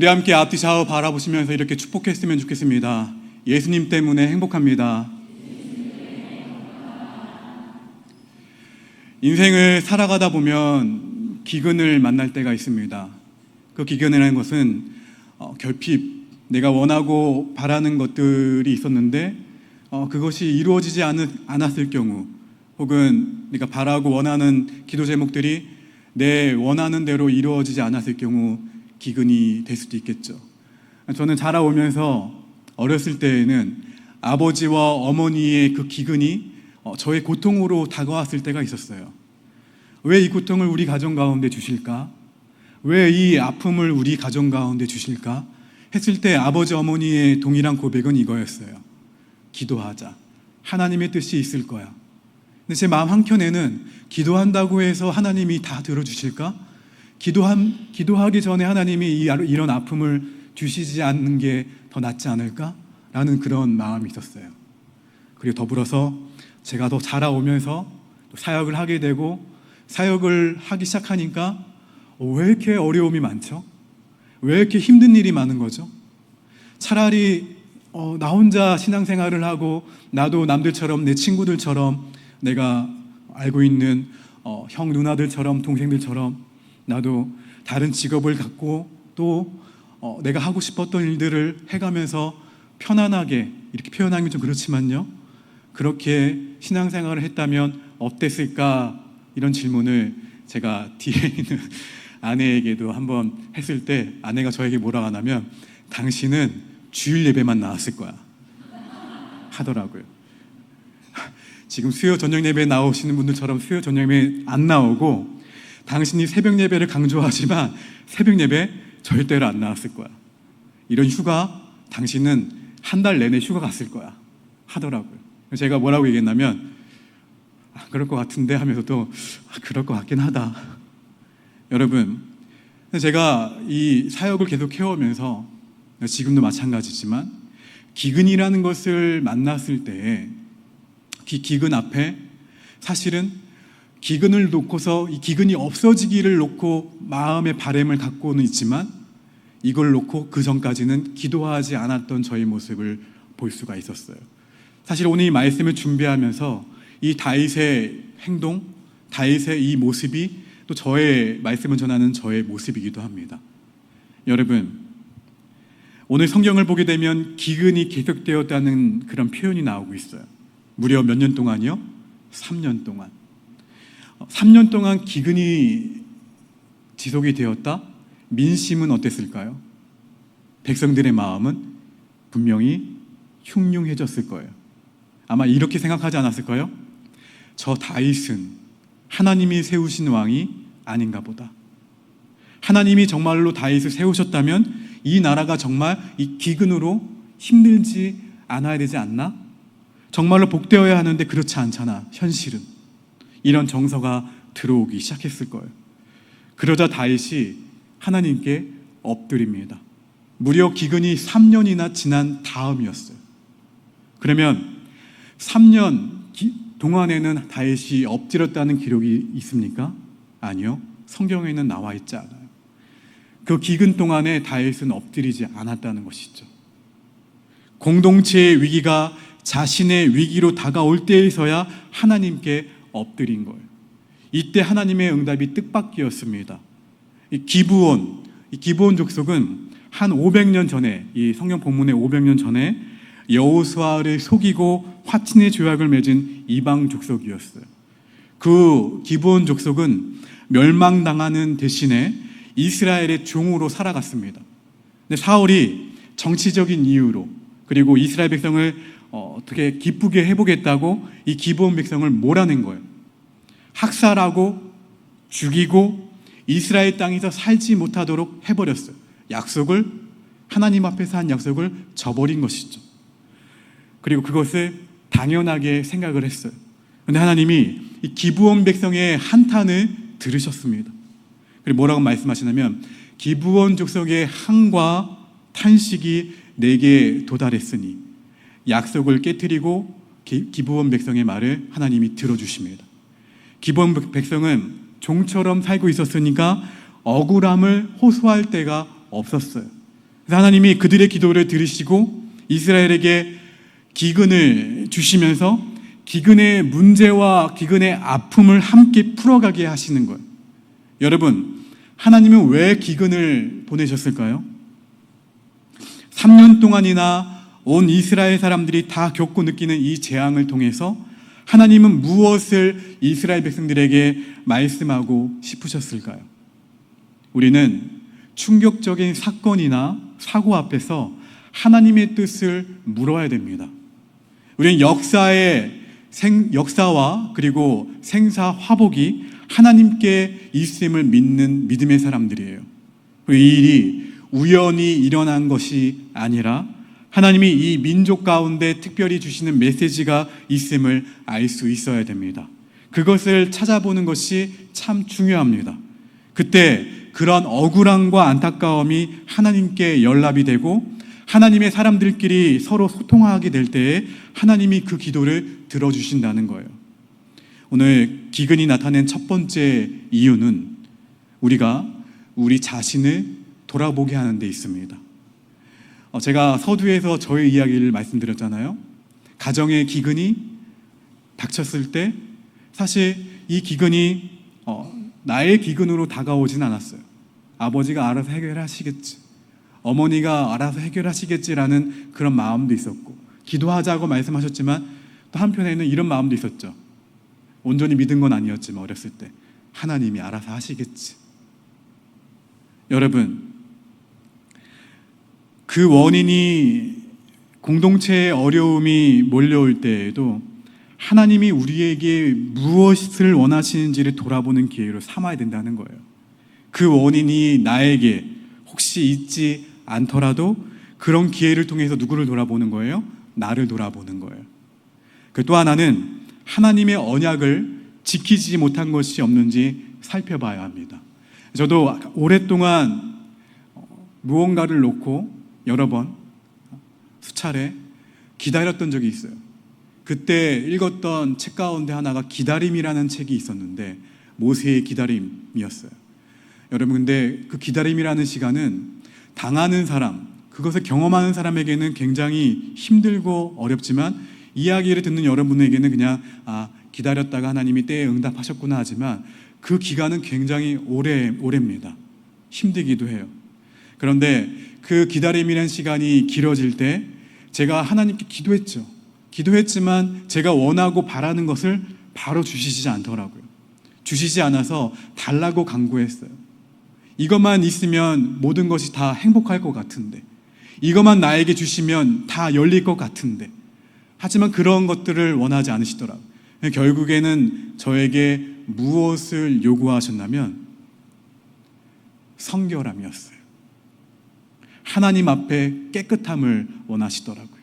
우리 함께 앞뒤 좌우 바라보시면서 이렇게 축복했으면 좋겠습니다. 예수님 때문에 행복합니다. 인생을 살아가다 보면 기근을 만날 때가 있습니다. 그 기근이라는 것은 어, 결핍, 내가 원하고 바라는 것들이 있었는데 어, 그것이 이루어지지 않, 않았을 경우 혹은 내가 바라고 원하는 기도 제목들이 내 원하는 대로 이루어지지 않았을 경우 기근이 될 수도 있겠죠. 저는 자라오면서 어렸을 때에는 아버지와 어머니의 그 기근이 어, 저의 고통으로 다가왔을 때가 있었어요. 왜 이 고통을 우리 가정 가운데 주실까? 왜 이 아픔을 우리 가정 가운데 주실까? 했을 때 아버지 어머니의 동일한 고백은 이거였어요. 기도하자. 하나님의 뜻이 있을 거야. 근데 제 마음 한켠에는 기도한다고 해서 하나님이 다 들어주실까? 기도함, 기도하기 전에 하나님이 이, 이런 아픔을 주시지 않는 게 더 낫지 않을까? 라는 그런 마음이 있었어요. 그리고 더불어서 제가 더 자라오면서 또 사역을 하게 되고 사역을 하기 시작하니까 어, 왜 이렇게 어려움이 많죠? 왜 이렇게 힘든 일이 많은 거죠? 차라리 어, 나 혼자 신앙생활을 하고 나도 남들처럼 내 친구들처럼 내가 알고 있는 어, 형 누나들처럼 동생들처럼 나도 다른 직업을 갖고 또 어, 내가 하고 싶었던 일들을 해가면서 편안하게 이렇게 표현하면 좀 그렇지만요. 그렇게 신앙생활을 했다면 어땠을까 이런 질문을 제가 뒤에 있는 아내에게도 한번 했을 때 아내가 저에게 뭐라고 하냐면 당신은 주일 예배만 나왔을 거야 하더라고요. 지금 수요 저녁 예배 나오시는 분들처럼 수요 저녁 예배 안 나오고 당신이 새벽 예배를 강조하지만 새벽 예배 절대로 안 나왔을 거야. 이런 휴가 당신은 한 달 내내 휴가 갔을 거야 하더라고요. 제가 뭐라고 얘기했냐면 아, 그럴 것 같은데 하면서도 아, 그럴 것 같긴 하다. 여러분, 제가 이 사역을 계속 해오면서 지금도 마찬가지지만 기근이라는 것을 만났을 때 기, 기근 앞에 사실은 기근을 놓고서 이 기근이 없어지기를 놓고 마음의 바램을 갖고는 있지만 이걸 놓고 그 전까지는 기도하지 않았던 저의 모습을 볼 수가 있었어요. 사실 오늘 이 말씀을 준비하면서 이 다윗의 행동, 다윗의 이 모습이 또 저의 말씀을 전하는 저의 모습이기도 합니다. 여러분, 오늘 성경을 보게 되면 기근이 계속되었다는 그런 표현이 나오고 있어요. 무려 몇 년 동안이요? 3년 동안. 3년 동안 기근이 지속이 되었다? 민심은 어땠을까요? 백성들의 마음은 분명히 흉흉해졌을 거예요. 아마 이렇게 생각하지 않았을까요? 저 다윗은 하나님이 세우신 왕이 아닌가 보다. 하나님이 정말로 다윗을 세우셨다면 이 나라가 정말 이 기근으로 힘들지 않아야 되지 않나? 정말로 복되어야 하는데 그렇지 않잖아. 현실은. 이런 정서가 들어오기 시작했을 거예요. 그러자 다윗이 하나님께 엎드립니다. 무려 기근이 3년이나 지난 다음이었어요. 그러면 3년 동안에는 다윗이 엎드렸다는 기록이 있습니까? 아니요. 성경에는 나와 있지 않아요. 그 기근 동안에 다윗은 엎드리지 않았다는 것이죠. 공동체의 위기가 자신의 위기로 다가올 때에서야 하나님께 엎드린 거예요. 이때 하나님의 응답이 뜻밖이었습니다. 이 기부온, 이 기부온 족속은 한 500년 전에 이 성경 본문의 500년 전에 여호수아를 속이고 화친의 조약을 맺은 이방 족속이었어요. 그 기부온 족속은 멸망당하는 대신에 이스라엘의 종으로 살아갔습니다. 근데 사울이 정치적인 이유로 그리고 이스라엘 백성을 어, 어떻게 기쁘게 해보겠다고 이 기부온 백성을 몰아낸 거예요. 학살하고 죽이고 이스라엘 땅에서 살지 못하도록 해버렸어요. 약속을 하나님 앞에서 한 약속을 저버린 것이죠. 그리고 그것을 당연하게 생각을 했어요. 근데 하나님이 이 기부원 백성의 한탄을 들으셨습니다. 그리고 뭐라고 말씀하시냐면 기부원 족속의 항과 탄식이 내게 도달했으니 약속을 깨뜨리고 기부원 백성의 말을 하나님이 들어주십니다. 기부원 백성은 종처럼 살고 있었으니까 억울함을 호소할 때가 없었어요. 하나님이 그들의 기도를 들으시고 이스라엘에게 기근을 주시면서 기근의 문제와 기근의 아픔을 함께 풀어가게 하시는 거예요. 여러분, 하나님은 왜 기근을 보내셨을까요? 3년 동안이나 온 이스라엘 사람들이 다 겪고 느끼는 이 재앙을 통해서 하나님은 무엇을 이스라엘 백성들에게 말씀하고 싶으셨을까요? 우리는 충격적인 사건이나 사고 앞에서 하나님의 뜻을 물어야 됩니다. 우리는 역사의 생, 역사와 그리고 생사 화복이 하나님께 있음을 믿는 믿음의 사람들이에요. 이 일이 우연히 일어난 것이 아니라 하나님이 이 민족 가운데 특별히 주시는 메시지가 있음을 알 수 있어야 됩니다. 그것을 찾아보는 것이 참 중요합니다. 그때 그런 억울함과 안타까움이 하나님께 연락이 되고 하나님의 사람들끼리 서로 소통하게 될 때에 하나님이 그 기도를 들어주신다는 거예요. 오늘 기근이 나타낸 첫 번째 이유는 우리가 우리 자신을 돌아보게 하는 데 있습니다. 어, 제가 서두에서 저의 이야기를 말씀드렸잖아요. 가정의 기근이 닥쳤을 때 사실 이 기근이 어, 나의 기근으로 다가오진 않았어요. 아버지가 알아서 해결하시겠지. 어머니가 알아서 해결하시겠지라는 그런 마음도 있었고, 기도하자고 말씀하셨지만 또 한편에는 이런 마음도 있었죠. 온전히 믿은 건 아니었지만 어렸을 때 하나님이 알아서 하시겠지. 여러분, 그 원인이 공동체의 어려움이 몰려올 때에도 하나님이 우리에게 무엇을 원하시는지를 돌아보는 기회로 삼아야 된다는 거예요. 그 원인이 나에게 혹시 있지 않더라도 그런 기회를 통해서 누구를 돌아보는 거예요? 나를 돌아보는 거예요. 그또 하나는 하나님의 언약을 지키지 못한 것이 없는지 살펴봐야 합니다. 저도 오랫동안 무언가를 놓고 여러 번 수차례 기다렸던 적이 있어요. 그때 읽었던 책 가운데 하나가 기다림이라는 책이 있었는데 모세의 기다림이었어요. 여러분 근데 그 기다림이라는 시간은 당하는 사람, 그것을 경험하는 사람에게는 굉장히 힘들고 어렵지만 이야기를 듣는 여러분에게는 그냥 아 기다렸다가 하나님이 때에 응답하셨구나 하지만 그 기간은 굉장히 오래 오래입니다. 힘들기도 해요. 그런데 그 기다림이라는 시간이 길어질 때 제가 하나님께 기도했죠. 기도했지만 제가 원하고 바라는 것을 바로 주시지 않더라고요. 주시지 않아서 달라고 강구했어요. 이것만 있으면 모든 것이 다 행복할 것 같은데, 이것만 나에게 주시면 다 열릴 것 같은데, 하지만 그런 것들을 원하지 않으시더라고요. 결국에는 저에게 무엇을 요구하셨냐면 성결함이었어요. 하나님 앞에 깨끗함을 원하시더라고요.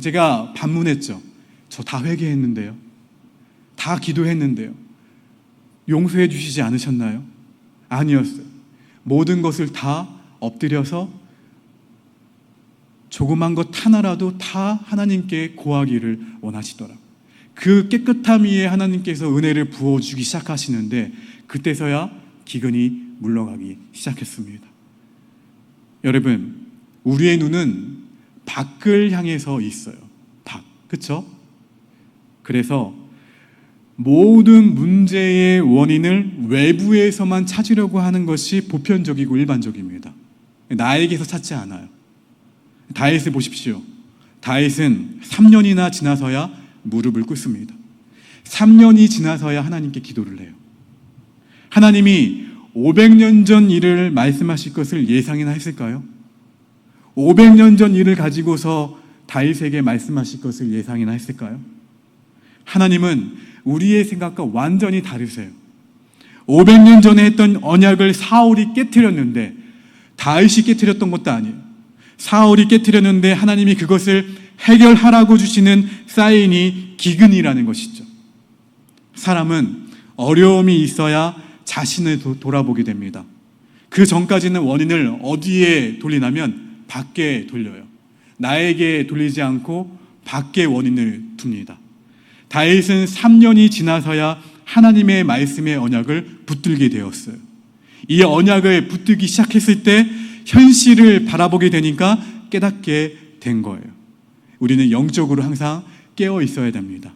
제가 반문했죠. 저 다 회개했는데요. 다 기도했는데요. 용서해 주시지 않으셨나요? 아니었어요. 모든 것을 다 엎드려서 조그만 것 하나라도 다 하나님께 고하기를 원하시더라고요. 그 깨끗함 위에 하나님께서 은혜를 부어주기 시작하시는데 그때서야 기근이 물러가기 시작했습니다. 여러분, 우리의 눈은 밖을 향해서 있어요. 밖. 그쵸? 그래서 모든 문제의 원인을 외부에서만 찾으려고 하는 것이 보편적이고 일반적입니다. 나에게서 찾지 않아요. 다윗을 보십시오. 다윗은 3년이나 지나서야 무릎을 꿇습니다. 3년이 지나서야 하나님께 기도를 해요. 하나님이 500년 전 일을 말씀하실 것을 예상이나 했을까요? 500년 전 일을 가지고서 다윗에게 말씀하실 것을 예상이나 했을까요? 하나님은 우리의 생각과 완전히 다르세요. 500년 전에 했던 언약을 사울이 깨뜨렸는데 다윗이 깨뜨렸던 것도 아니에요. 사울이 깨뜨렸는데 하나님이 그것을 해결하라고 주시는 사인이 기근이라는 것이죠. 사람은 어려움이 있어야 자신을 도, 돌아보게 됩니다. 그 전까지는 원인을 어디에 돌리냐면 밖에 돌려요. 나에게 돌리지 않고 밖에 원인을 둡니다. 다윗은 3년이 지나서야 하나님의 말씀의 언약을 붙들게 되었어요. 이 언약을 붙들기 시작했을 때 현실을 바라보게 되니까 깨닫게 된 거예요. 우리는 영적으로 항상 깨어 있어야 됩니다.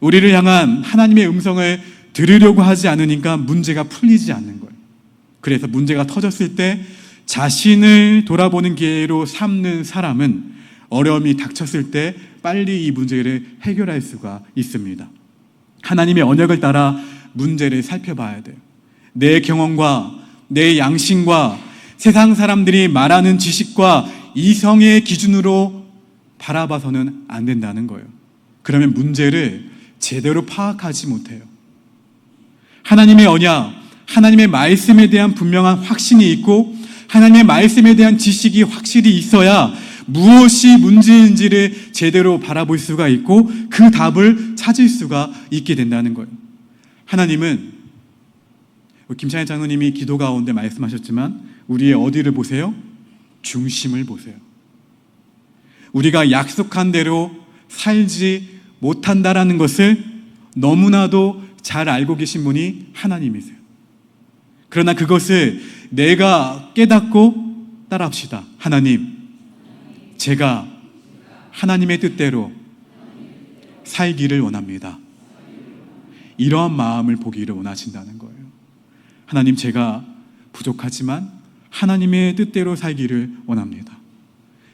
우리를 향한 하나님의 음성을 들으려고 하지 않으니까 문제가 풀리지 않는 거예요. 그래서 문제가 터졌을 때 자신을 돌아보는 기회로 삼는 사람은 어려움이 닥쳤을 때 빨리 이 문제를 해결할 수가 있습니다. 하나님의 언약을 따라 문제를 살펴봐야 돼요. 내 경험과 내 양심과 세상 사람들이 말하는 지식과 이성의 기준으로 바라봐서는 안 된다는 거예요. 그러면 문제를 제대로 파악하지 못해요. 하나님의 언약, 하나님의 말씀에 대한 분명한 확신이 있고 하나님의 말씀에 대한 지식이 확실히 있어야 무엇이 문제인지를 제대로 바라볼 수가 있고 그 답을 찾을 수가 있게 된다는 거예요. 하나님은 김찬희 장로님이 기도 가운데 말씀하셨지만 우리의 어디를 보세요? 중심을 보세요. 우리가 약속한 대로 살지 못한다라는 것을 너무나도 잘 알고 계신 분이 하나님이세요. 그러나 그것을 내가 깨닫고 따라합시다. 하나님, 제가 하나님의 뜻대로 살기를 원합니다. 이러한 마음을 보기를 원하신다는 거예요. 하나님, 제가 부족하지만 하나님의 뜻대로 살기를 원합니다.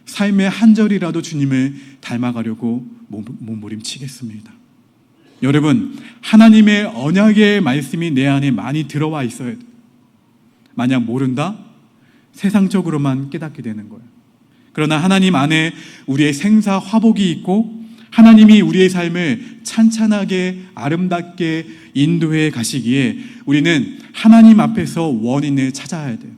삶의 한 절이라도 주님을 닮아가려고 몸부림치겠습니다. 여러분, 하나님의 언약의 말씀이 내 안에 많이 들어와 있어야 돼. 만약 모른다? 세상적으로만 깨닫게 되는 거예요. 그러나 하나님 안에 우리의 생사 화복이 있고 하나님이 우리의 삶을 찬찬하게 아름답게 인도해 가시기에 우리는 하나님 앞에서 원인을 찾아야 돼요.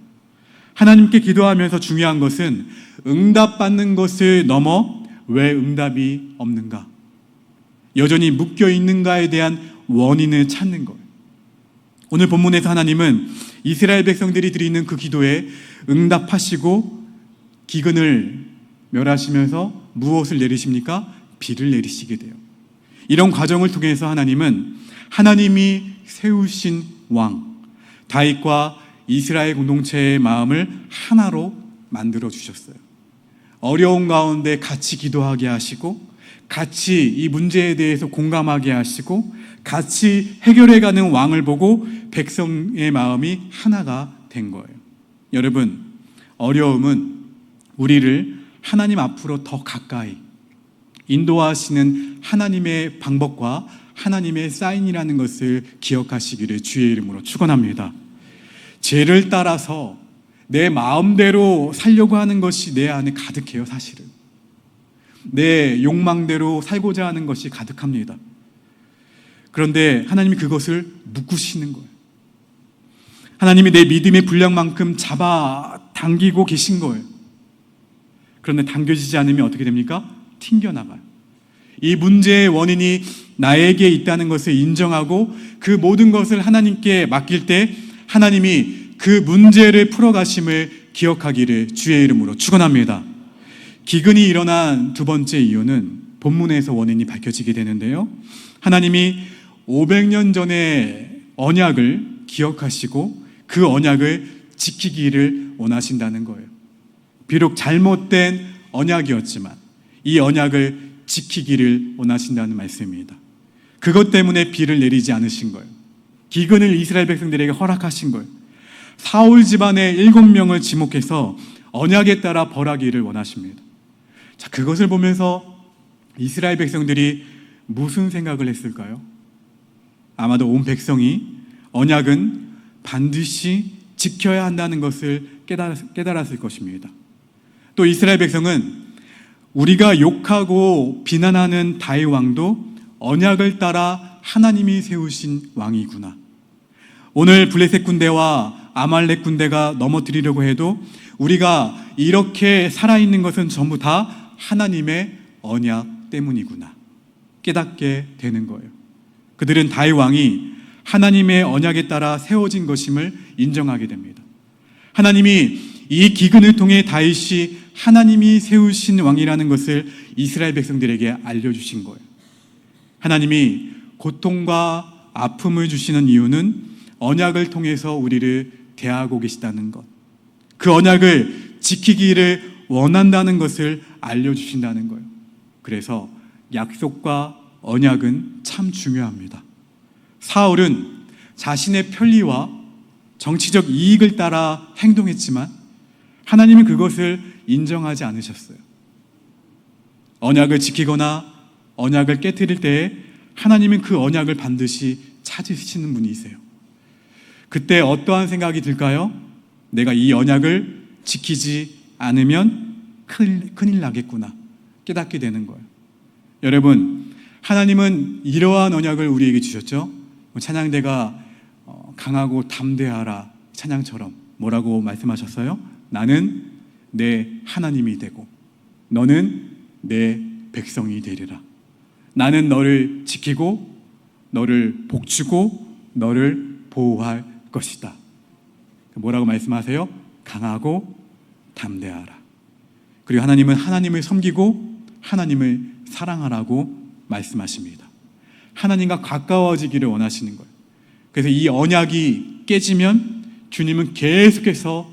하나님께 기도하면서 중요한 것은 응답받는 것을 넘어 왜 응답이 없는가? 여전히 묶여 있는가에 대한 원인을 찾는 거예요. 오늘 본문에서 하나님은 이스라엘 백성들이 드리는 그 기도에 응답하시고 기근을 멸하시면서 무엇을 내리십니까? 비를 내리시게 돼요. 이런 과정을 통해서 하나님은 하나님이 세우신 왕 다윗과 이스라엘 공동체의 마음을 하나로 만들어 주셨어요. 어려운 가운데 같이 기도하게 하시고 같이 이 문제에 대해서 공감하게 하시고 같이 해결해가는 왕을 보고 백성의 마음이 하나가 된 거예요. 여러분, 어려움은 우리를 하나님 앞으로 더 가까이 인도하시는 하나님의 방법과 하나님의 사인이라는 것을 기억하시기를 주의 이름으로 축원합니다. 죄를 따라서 내 마음대로 살려고 하는 것이 내 안에 가득해요, 사실은. 내 욕망대로 살고자 하는 것이 가득합니다. 그런데 하나님이 그것을 묶으시는 거예요. 하나님이 내 믿음의 분량만큼 잡아 당기고 계신 거예요. 그런데 당겨지지 않으면 어떻게 됩니까? 튕겨나가요. 이 문제의 원인이 나에게 있다는 것을 인정하고 그 모든 것을 하나님께 맡길 때 하나님이 그 문제를 풀어가심을 기억하기를 주의 이름으로 축원합니다. 기근이 일어난 두 번째 이유는 본문에서 원인이 밝혀지게 되는데요. 하나님이 500년 전의 언약을 기억하시고 그 언약을 지키기를 원하신다는 거예요. 비록 잘못된 언약이었지만 이 언약을 지키기를 원하신다는 말씀입니다. 그것 때문에 비를 내리지 않으신 거예요. 기근을 이스라엘 백성들에게 허락하신 거예요. 사울 집안의 일곱 명을 지목해서 언약에 따라 벌하기를 원하십니다. 자, 그것을 보면서 이스라엘 백성들이 무슨 생각을 했을까요? 아마도 온 백성이 언약은 반드시 지켜야 한다는 것을 깨달았, 을 것입니다. 또 이스라엘 백성은 우리가 욕하고 비난하는 다윗 왕도 언약을 따라 하나님이 세우신 왕이구나. 오늘 블레셋 군대와 아말렉 군대가 넘어뜨리려고 해도 우리가 이렇게 살아있는 것은 전부 다 하나님의 언약 때문이구나. 깨닫게 되는 거예요. 그들은 다윗 왕이 하나님의 언약에 따라 세워진 것임을 인정하게 됩니다. 하나님이 이 기근을 통해 다윗이 하나님이 세우신 왕이라는 것을 이스라엘 백성들에게 알려주신 거예요. 하나님이 고통과 아픔을 주시는 이유는 언약을 통해서 우리를 대하고 계시다는 것. 그 언약을 지키기를 원한다는 것을 알려주신다는 거예요. 그래서 약속과 언약은 참 중요합니다. 사울은 자신의 편리와 정치적 이익을 따라 행동했지만 하나님은 그것을 인정하지 않으셨어요. 언약을 지키거나 언약을 깨뜨릴 때에 하나님은 그 언약을 반드시 찾으시는 분이세요. 그때 어떠한 생각이 들까요? 내가 이 언약을 지키지 않으면 큰일, 큰일 나겠구나. 깨닫게 되는 거예요. 여러분, 하나님은 이러한 언약을 우리에게 주셨죠. 찬양대가 어, 강하고 담대하라 찬양처럼 뭐라고 말씀하셨어요? 나는 내 하나님이 되고 너는 내 백성이 되리라. 나는 너를 지키고 너를 복주고 너를 보호할 것이다. 뭐라고 말씀하세요? 강하고 담대하라. 그리고 하나님은 하나님을 섬기고 하나님을 사랑하라고 말씀하십니다. 하나님과 가까워지기를 원하시는 거예요. 그래서 이 언약이 깨지면 주님은 계속해서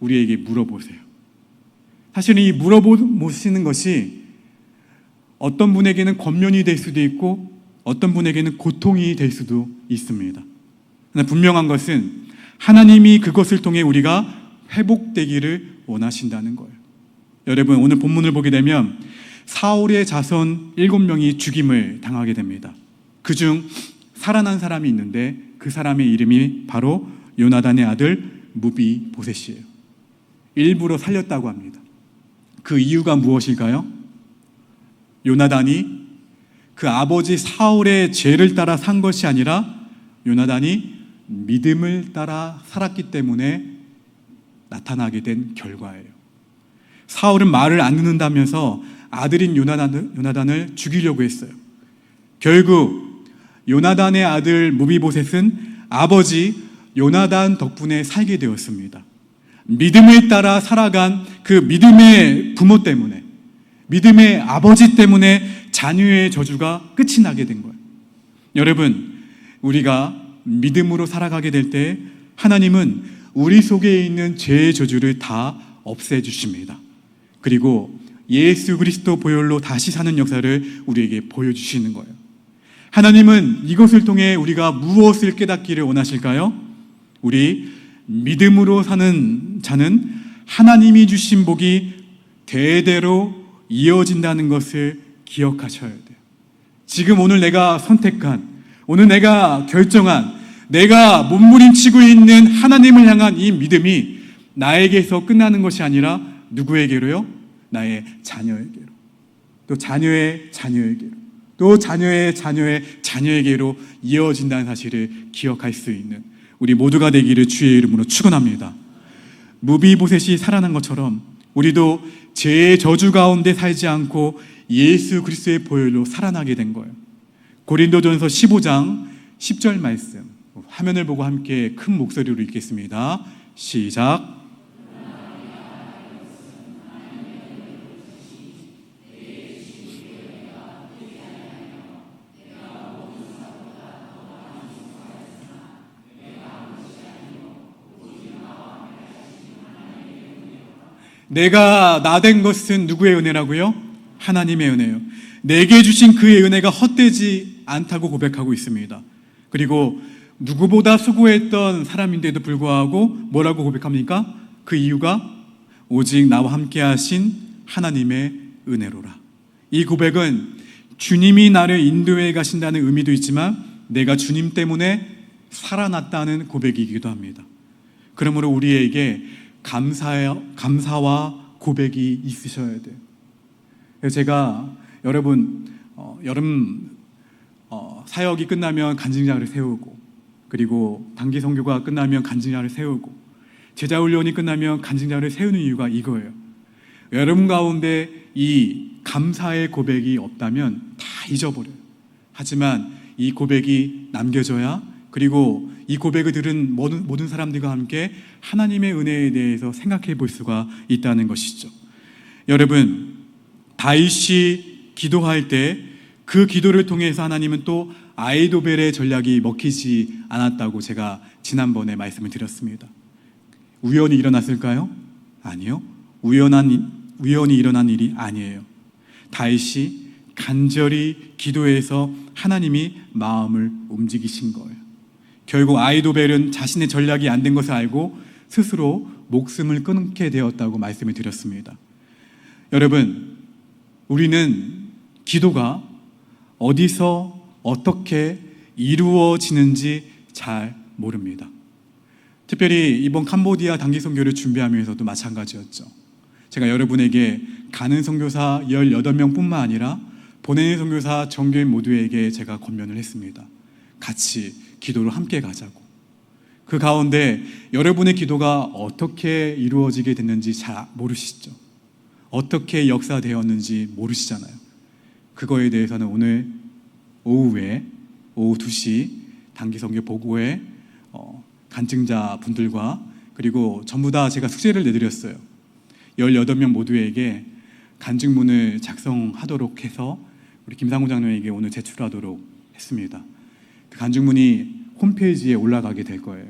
우리에게 물어보세요. 사실은 이 물어보시는 것이 어떤 분에게는 권면이 될 수도 있고 어떤 분에게는 고통이 될 수도 있습니다. 분명한 것은 하나님이 그것을 통해 우리가 회복되기를 원하신다는 거예요. 여러분 오늘 본문을 보게 되면 사울의 자손 일곱 명이 죽임을 당하게 됩니다. 그 중 살아난 사람이 있는데 그 사람의 이름이 바로 요나단의 아들 무비 보셋이에요. 일부러 살렸다고 합니다. 그 이유가 무엇일까요? 요나단이 그 아버지 사울의 죄를 따라 산 것이 아니라 요나단이 믿음을 따라 살았기 때문에 나타나게 된 결과예요. 사울은 말을 안 듣는다면서 아들인 요나단을, 죽이려고 했어요. 결국 요나단의 아들 무비보셋은 아버지 요나단 덕분에 살게 되었습니다. 믿음을 따라 살아간 그 믿음의 부모 때문에 믿음의 아버지 때문에 자녀의 저주가 끝이 나게 된 거예요. 여러분, 우리가 믿음으로 살아가게 될 때 하나님은 우리 속에 있는 죄의 저주를 다 없애 주십니다. 그리고 예수 그리스도 보혈로 다시 사는 역사를 우리에게 보여주시는 거예요. 하나님은 이것을 통해 우리가 무엇을 깨닫기를 원하실까요? 우리 믿음으로 사는 자는 하나님이 주신 복이 대대로 이어진다는 것을 기억하셔야 돼요. 지금 오늘 내가 선택한, 오늘 내가 결정한, 내가 몸부림치고 있는 하나님을 향한 이 믿음이 나에게서 끝나는 것이 아니라 누구에게로요? 나의 자녀에게로. 또 자녀의 자녀에게로. 또 자녀의 자녀의 자녀에게로 이어진다는 사실을 기억할 수 있는 우리 모두가 되기를 주의 이름으로 축원합니다. 무비보셋이 살아난 것처럼 우리도 죄의 저주 가운데 살지 않고 예수 그리스도의 보혈로 살아나게 된 거예요. 고린도전서 15장 10절 말씀 화면을 보고 함께 큰 목소리로 읽겠습니다. 시작. 내가 나 된 것은 누구의 은혜라고요? 하나님의 은혜요. 내게 주신 그의 은혜가 헛되지 않다고 고백하고 있습니다. 그리고 누구보다 수고했던 사람인데도 불구하고 뭐라고 고백합니까? 그 이유가 오직 나와 함께 하신 하나님의 은혜로라. 이 고백은 주님이 나를 인도해 가신다는 의미도 있지만 내가 주님 때문에 살아났다는 고백이기도 합니다. 그러므로 우리에게 감사 감사와 고백이 있으셔야 돼요. 제가 여러분 어, 여름 어, 사역이 끝나면 간증자를 세우고 그리고 단기 선교가 끝나면 간증자를 세우고 제자 훈련이 끝나면 간증자를 세우는 이유가 이거예요. 여러분 가운데 이 감사의 고백이 없다면 다 잊어버려요. 하지만 이 고백이 남겨져야 그리고 이 고백을 들은 모든, 모든 사람들과 함께 하나님의 은혜에 대해서 생각해 볼 수가 있다는 것이죠. 여러분, 다윗이 기도할 때 그 기도를 통해서 하나님은 또 아이도벨의 전략이 먹히지 않았다고 제가 지난번에 말씀을 드렸습니다. 우연히 일어났을까요? 아니요. 우연한 우연히 일어난 일이 아니에요. 다윗이 간절히 기도해서 하나님이 마음을 움직이신 거예요. 결국 아이도벨은 자신의 전략이 안 된 것을 알고 스스로 목숨을 끊게 되었다고 말씀을 드렸습니다. 여러분, 우리는 기도가 어디서 어떻게 이루어지는지 잘 모릅니다. 특별히 이번 캄보디아 단기 선교를 준비하면서도 마찬가지였죠. 제가 여러분에게 가는 선교사 18명뿐만 아니라 보내는 선교사 정교인 모두에게 제가 권면을 했습니다. 같이 기도를 함께 가자고. 그 가운데 여러분의 기도가 어떻게 이루어지게 됐는지 잘 모르시죠. 어떻게 역사되었는지 모르시잖아요. 그거에 대해서는 오늘 오후에 오후 2시 단기 선교 보고에 어, 간증자 분들과 그리고 전부 다 제가 숙제를 내드렸어요. 18명 모두에게 간증문을 작성하도록 해서 우리 김상훈 장로에게 오늘 제출하도록 했습니다. 그 간증문이 홈페이지에 올라가게 될 거예요.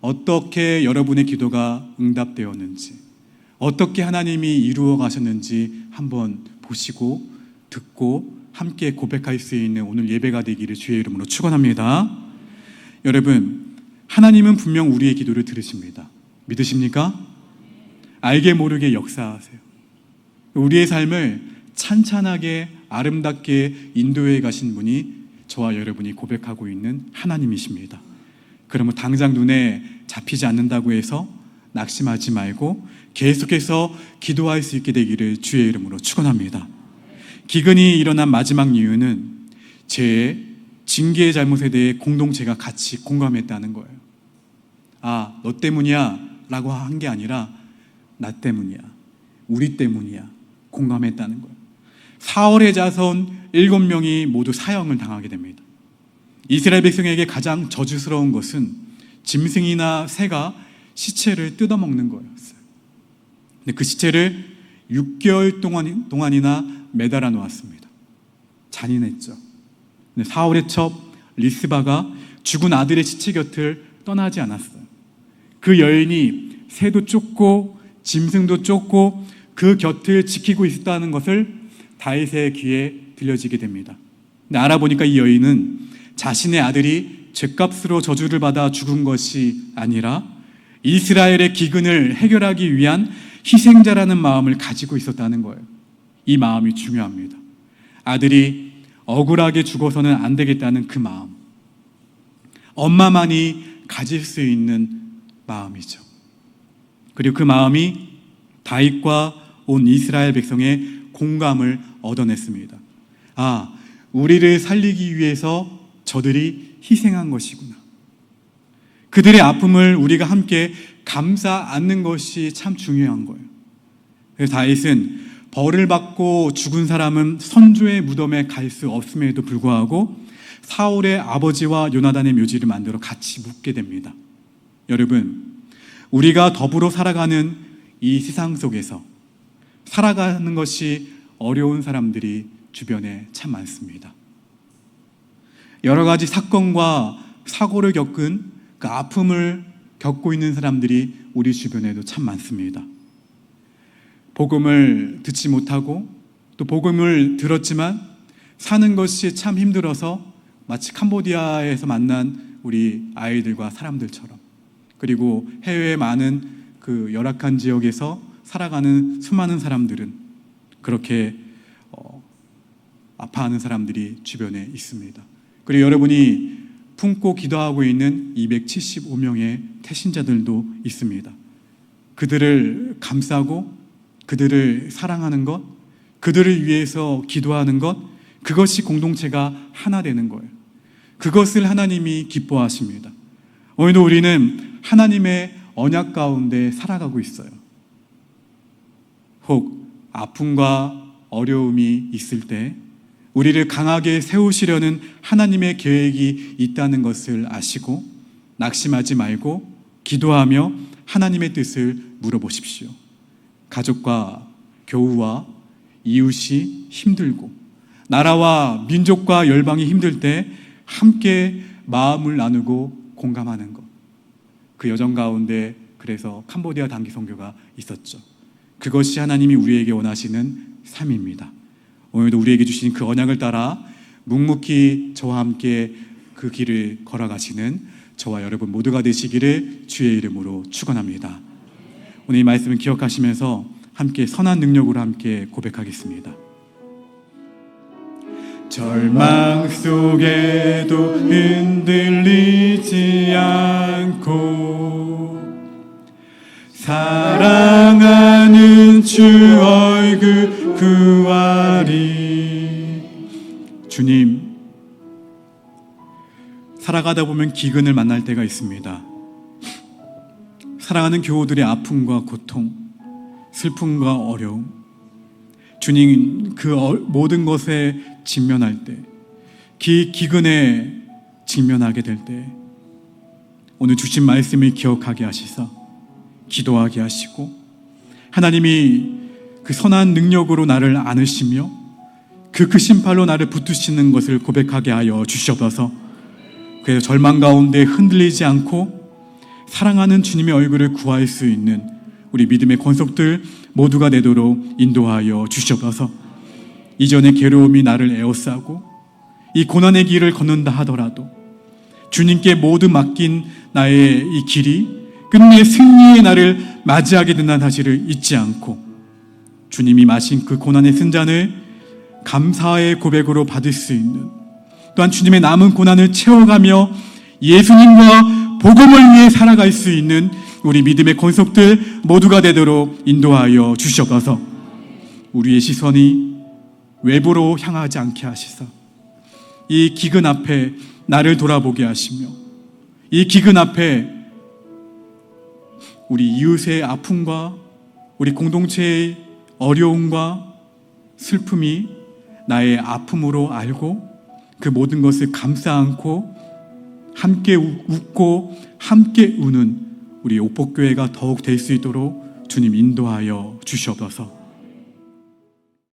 어떻게 여러분의 기도가 응답되었는지, 어떻게 하나님이 이루어 가셨는지 한번 보시고 듣고 함께 고백할 수 있는 오늘 예배가 되기를 주의 이름으로 축원합니다. 여러분, 하나님은 분명 우리의 기도를 들으십니다. 믿으십니까? 알게 모르게 역사하세요. 우리의 삶을 찬찬하게 아름답게 인도해 가신 분이 저와 여러분이 고백하고 있는 하나님이십니다. 그러면 당장 눈에 잡히지 않는다고 해서 낙심하지 말고 계속해서 기도할 수 있게 되기를 주의 이름으로 축원합니다. 기근이 일어난 마지막 이유는 죄의 징계의 잘못에 대해 공동체가 같이 공감했다는 거예요. 아, 너 때문이야 라고 한 게 아니라 나 때문이야. 우리 때문이야. 공감했다는 거예요. 사월의 자손 일곱 명이 모두 사형을 당하게 됩니다. 이스라엘 백성에게 가장 저주스러운 것은 짐승이나 새가 시체를 뜯어먹는 거였어요. 근데 그 시체를 6개월 동안, 동안이나 매달아 놓았습니다. 잔인했죠. 사월의 첩 리스바가 죽은 아들의 시체 곁을 떠나지 않았어요. 그 여인이 새도 쫓고 짐승도 쫓고 그 곁을 지키고 있었다는 것을 다윗의 귀에 들려지게 됩니다. 근데 알아보니까 이 여인은 자신의 아들이 죄값으로 저주를 받아 죽은 것이 아니라 이스라엘의 기근을 해결하기 위한 희생자라는 마음을 가지고 있었다는 거예요. 이 마음이 중요합니다. 아들이 억울하게 죽어서는 안 되겠다는 그 마음. 엄마만이 가질 수 있는 마음이죠. 그리고 그 마음이 다윗과 온 이스라엘 백성의 공감을 얻어냈습니다. 아, 우리를 살리기 위해서 저들이 희생한 것이구나. 그들의 아픔을 우리가 함께 감싸 안는 것이 참 중요한 거예요. 그래서 다윗은 벌을 받고 죽은 사람은 선조의 무덤에 갈 수 없음에도 불구하고 사울의 아버지와 요나단의 묘지를 만들어 같이 묻게 됩니다. 여러분, 우리가 더불어 살아가는 이 세상 속에서 살아가는 것이 어려운 사람들이 주변에 참 많습니다. 여러 가지 사건과 사고를 겪은 그 아픔을 겪고 있는 사람들이 우리 주변에도 참 많습니다. 복음을 듣지 못하고 또 복음을 들었지만 사는 것이 참 힘들어서 마치 캄보디아에서 만난 우리 아이들과 사람들처럼 그리고 해외의 많은 그 열악한 지역에서 살아가는 수많은 사람들은 그렇게 어, 아파하는 사람들이 주변에 있습니다. 그리고 여러분이 품고 기도하고 있는 275명의 태신자들도 있습니다. 그들을 감싸고 그들을 사랑하는 것, 그들을 위해서 기도하는 것, 그것이 공동체가 하나 되는 거예요. 그것을 하나님이 기뻐하십니다. 오늘도 우리는 하나님의 언약 가운데 살아가고 있어요. 혹 아픔과 어려움이 있을 때 우리를 강하게 세우시려는 하나님의 계획이 있다는 것을 아시고 낙심하지 말고 기도하며 하나님의 뜻을 물어보십시오. 가족과 교우와 이웃이 힘들고 나라와 민족과 열방이 힘들 때 함께 마음을 나누고 공감하는 것. 그 여정 가운데 그래서 캄보디아 단기 선교가 있었죠. 그것이 하나님이 우리에게 원하시는 삶입니다. 오늘도 우리에게 주신 그 언약을 따라 묵묵히 저와 함께 그 길을 걸어가시는 저와 여러분 모두가 되시기를 주의 이름으로 축원합니다. 오늘 이 말씀을 기억하시면서 함께 선한 능력으로 함께 고백하겠습니다. 절망 속에도 흔들리지 않고 사랑하는 주 얼굴 구하리 주님 살아가다 보면 기근을 만날 때가 있습니다. 사랑하는 교우들의 아픔과 고통, 슬픔과 어려움, 주님 그 어- 모든 것에 직면할 때, 기 기근에 직면하게 될 때, 오늘 주신 말씀을 기억하게 하시사 기도하게 하시고 하나님이 그 선한 능력으로 나를 안으시며 그 크신 팔로 나를 붙드시는 것을 고백하게 하여 주시옵소서. 그래서 절망 가운데 흔들리지 않고 사랑하는 주님의 얼굴을 구할 수 있는 우리 믿음의 권속들 모두가 되도록 인도하여 주시옵소서. 이전의 괴로움이 나를 에워싸고 이 고난의 길을 걷는다 하더라도 주님께 모두 맡긴 나의 이 길이 끝내 승리의 날을 맞이하게 된다는 사실을 잊지 않고 주님이 마신 그 고난의 쓴잔을 감사의 고백으로 받을 수 있는 또한 주님의 남은 고난을 채워가며 예수님과 복음을 위해 살아갈 수 있는 우리 믿음의 권속들 모두가 되도록 인도하여 주시옵소서. 우리의 시선이 외부로 향하지 않게 하시사 이 기근 앞에 나를 돌아보게 하시며 이 기근 앞에 우리 이웃의 아픔과 우리 공동체의 어려움과 슬픔이 나의 아픔으로 알고 그 모든 것을 감싸 안고 함께 우- 웃고 함께 우는 우리 옥복교회가 더욱 될 수 있도록 주님 인도하여 주시옵소서.